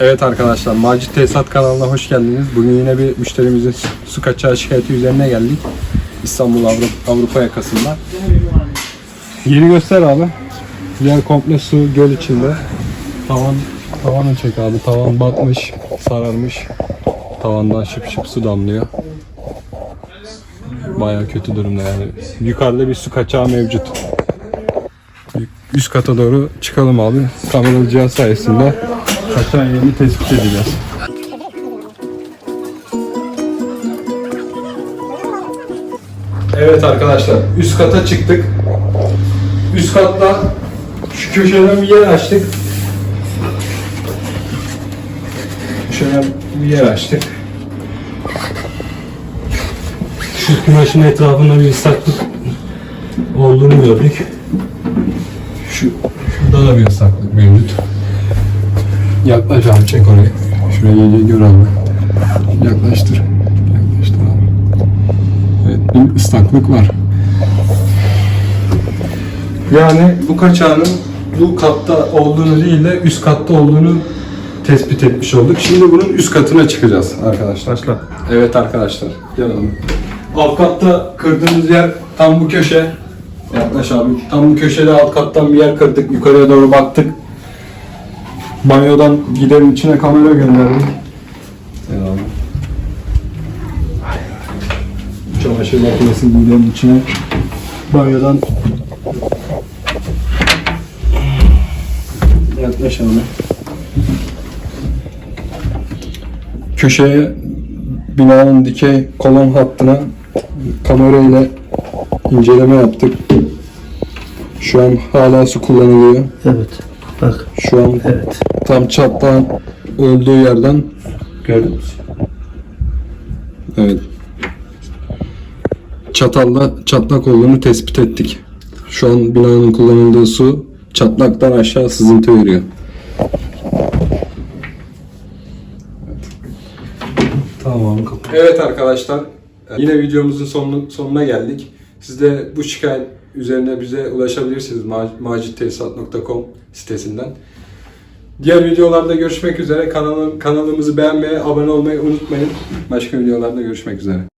Evet arkadaşlar, Macit Tesisat kanalına hoş geldiniz. Bugün yine bir müşterimizin su- kaçağı şikayeti üzerine geldik. İstanbul Avrupa, Avrupa yakasında. Yeri göster abi. Yer komple su göl içinde. Tavan tavanı çek abi. Tavan batmış, sararmış. Tavandan şıp şıp su damlıyor. Baya kötü durumda yani. Yukarıda bir su kaçağı mevcut. Üst kata doğru çıkalım abi. Kameralı cihaz sayesinde kaçan yerini tespit edeceğiz. Evet arkadaşlar üst kata çıktık. Üst katta şu köşeden bir yer açtık. Şöyle bir yer açtık. Şu kumaşın etrafında bir ıslaklık olduğunu gördük. Şu, şurada da bir ıslaklık mevcut. Yaklaş abi çek orayı. Şuraya iyice gör abi. Yaklaştır. Yaklaştır abi. Evet bir ıslaklık var. Yani bu kaçağının bu katta olduğunu değil de üst katta olduğunu tespit etmiş olduk. Şimdi bunun üst katına çıkacağız arkadaşlar. Evet arkadaşlar. Gelelim. Alt katta kırdığımız yer tam bu köşe. Yaklaş abi. Tam bu köşede alt kattan bir yer kırdık. Yukarıya doğru baktık. Banyodan giderin içine kamera gönderdik. Abi. Çamaşır makinesi giderin içine. Banyodan Yaklaş abi. Köşeye binanın dikey kolon hattına kamerayla inceleme yaptık. Şu an hala su kullanılıyor. Evet. Bak. Şu an Evet. tam çatlağın olduğu yerden Gördünüz. evet çatalla çatlak olduğunu tespit ettik. Şu an binanın kullanıldığı su çatlaktan aşağı sızıntı veriyor. Tamam. Evet arkadaşlar. Yine videomuzun sonuna, sonuna geldik. Siz de bu şikayet üzerine bize ulaşabilirsiniz ma- macittesisat.com sitesinden. Diğer videolarda görüşmek üzere. Kanalım, kanalımızı beğenmeyi, abone olmayı unutmayın. Başka videolarda görüşmek üzere.